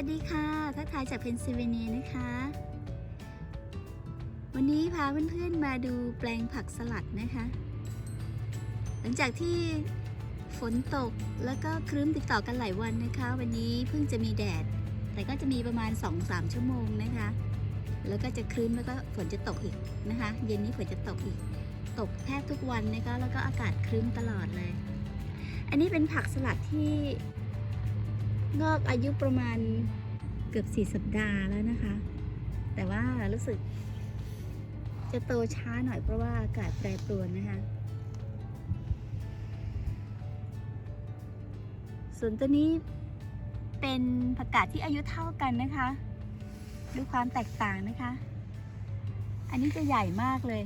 วัสดีค่ะทักทายจากเพนซิลเวเนียนะคะ วันนี้พาเพื่อนๆมาดูแปลงผักสลัดนะคะ หลังจากที่ฝนตกแล้วก็ครึ้มติดต่อกันหลายวันนะคะ วันนี้เพิ่งจะมีแดด แต่ก็จะมีประมาณ 2-3 ชั่วโมงนะคะ แล้วก็จะครึ้มแล้วก็ฝนจะตกอีกนะคะ เย็นนี้ฝนจะตกอีก ตกแทบทุกวันนะคะ แล้วก็อากาศครึ้มตลอดเลย อันนี้เป็นผักสลัดที่ งอกอายุประมาณเกือบสี่สัปดาห์แล้วนะคะ แต่ว่ารู้สึก จะโตช้าหน่อยเพราะว่าอากาศแปรปรวนนะคะ ส่วนตัวนี้เป็นผักกาดที่อายุเท่ากันนะคะ ดูความแตกต่างนะคะ อันนี้จะใหญ่มากเลย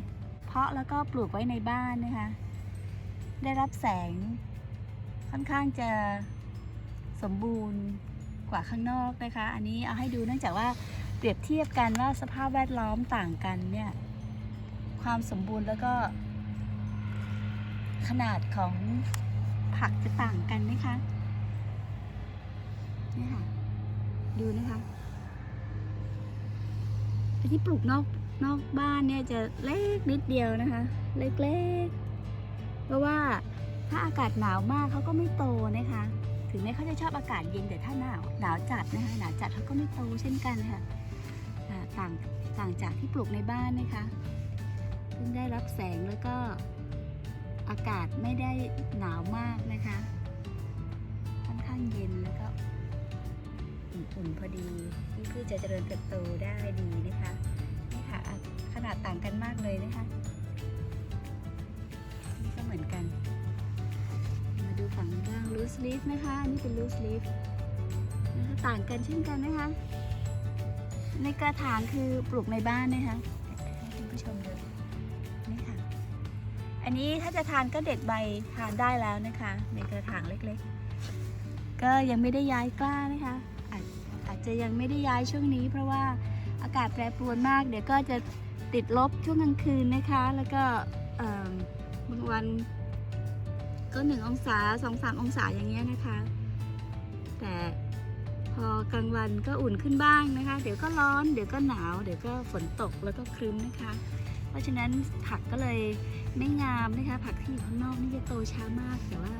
เพาะแล้วก็ปลูกไว้ในบ้านนะคะ ได้รับแสงค่อนข้างจะ สมบูรณ์กว่าข้างนอกนะคะ อันนี้เอาให้ดูเนื่องจากว่าเปรียบเทียบกันว่าสภาพแวดล้อมต่างกันเนี่ยความสมบูรณ์แล้วก็ ขนาดของผักจะต่างกันนะคะนี่ค่ะดูนะคะอันที่ปลูกนอกนอกบ้านเนี่ยจะเล็กนิดเดียวนะคะ เล็กๆเพราะว่าถ้าอากาศหนาวมากเขาก็ไม่โตนะคะ ถึงแม้เขาจะชอบอากาศเย็นแต่ถ้าหนาวหนาวจัดนะคะหนาวจัดเขาก็ไม่โตเช่นกันค่ะต่างต่างจากที่ปลูกในบ้านนะคะเพิ่งได้รับแสงแล้วก็อากาศไม่ได้หนาวมากนะคะ ค่อนข้างเย็นแล้วก็อุ่นๆพอดีที่พืชจะเจริญเติบโตได้ดีนะคะนี่ค่ะขนาดต่างกันมากเลยนะคะ นี้บ้าง loose leaf นะคะ อันนี้เป็น loose leaf นะคะต่างกันเช่นกันนะคะ ในกระถางคือปลูกในบ้านนะคะให้คุณผู้ชมดูนี่ค่ะ อันนี้ถ้าจะทานก็เด็ดใบทานได้แล้วนะคะ ในกระถางเล็กๆ ก็ยังไม่ได้ย้ายกล้านะคะอาจอาจจะยังไม่ได้ย้ายช่วงนี้ เพราะว่าอากาศแปรปรวนมาก เดี๋ยวก็จะติดลบช่วงกลางคืนนะคะ แล้วก็บางวัน ก็หนึ่งองศาสองสามองศาอย่างเงี้ยนะคะ แต่พอกลางวันก็อุ่นขึ้นบ้างนะคะ เดี๋ยวก็ร้อน เดี๋ยวก็หนาว เดี๋ยวก็ฝนตกแล้วก็ครึ้มนะคะ เพราะฉะนั้นผักก็เลยไม่งามนะคะ ผักที่อยู่ข้างนอกนี่จะโตช้ามาก แต่ว่า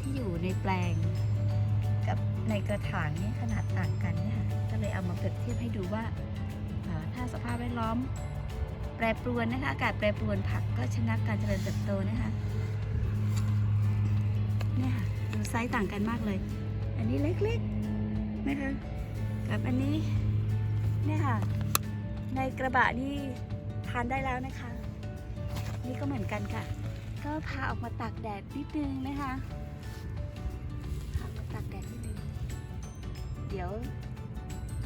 ที่อยู่ในแปลงกับในกระถางนี่ขนาดต่างกันเนี่ยค่ะก็เลยเอามาเปรียบเทียบให้ดูว่าถ้าสภาพแวดล้อมแปรปรวนนะคะ อากาศแปรปรวนผักก็ชนะการเจริญเติบโตนะคะ เนี่ยค่ะดูไซส์ต่างกันมากเลย อันนี้เล็กๆนะคะกับอันนี้เนี่ยค่ะ ในกระบะนี่ทานได้แล้วนะคะ นี่ก็เหมือนกันค่ะ ก็พาออกมาตากแดดนิดนึงนะคะพาออกมาตากแดดนิดนึงเดี๋ยว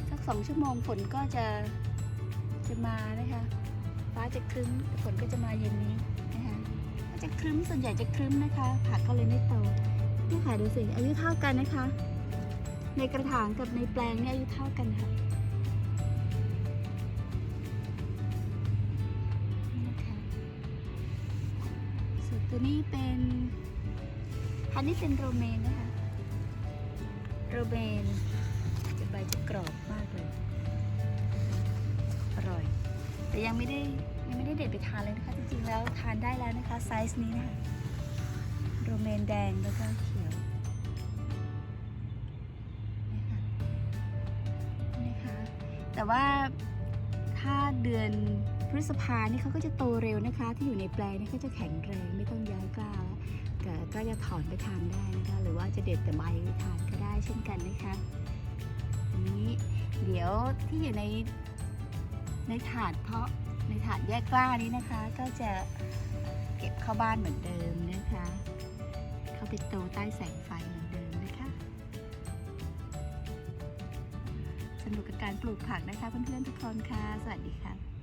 สักสองชั่วโมงฝนก็จะจะมานะคะ ฟ้าจะครึ้มฝนก็จะมาเย็นนี้ ก็จะครึ้มส่วนใหญ่จะครึ้มนะคะ ผักก็เลยไม่โตนี่ค่ะดูสิอายุเท่ากันนะคะ ในกระถางกับในแปลงเนี่ยอายุเท่ากันค่ะนะคะส่วนตัวนี้เป็นพันธุ์นี้เป็นโรเมนนะคะโรเมนจะใบจะกรอบมากเลย อร่อย แต่ยังไม่ได้ ยังไม่ได้เด็ดไปทานเลยนะคะ จริงๆแล้วทานได้แล้วนะคะ ไซส์นี้นะคะโรเมนแดงแล้วก็เขียวนี่ค่ะนี่ค่ะแต่ว่าถ้าเดือนพฤษภานี่เขาก็จะโตเร็วนะคะ ที่อยู่ในแปลงนี่ก็จะแข็งแรงไม่ต้องย้ายกล้าแล้วก็จะถอนไปทานได้นะคะ หรือว่าจะเด็ดแต่ใบไปทานก็ได้เช่นกันนะคะนนี้เดี๋ยวที่อยู่ในในถาดเพาะ ในถาดแยกกล้านี้นะคะ ก็จะเก็บเข้าบ้านเหมือนเดิมนะคะ เข้าไปโตใต้แสงไฟเหมือนเดิมนะคะ สนุกกับการปลูกผักนะคะเพื่อนๆทุกคนค่ะ สวัสดีค่ะ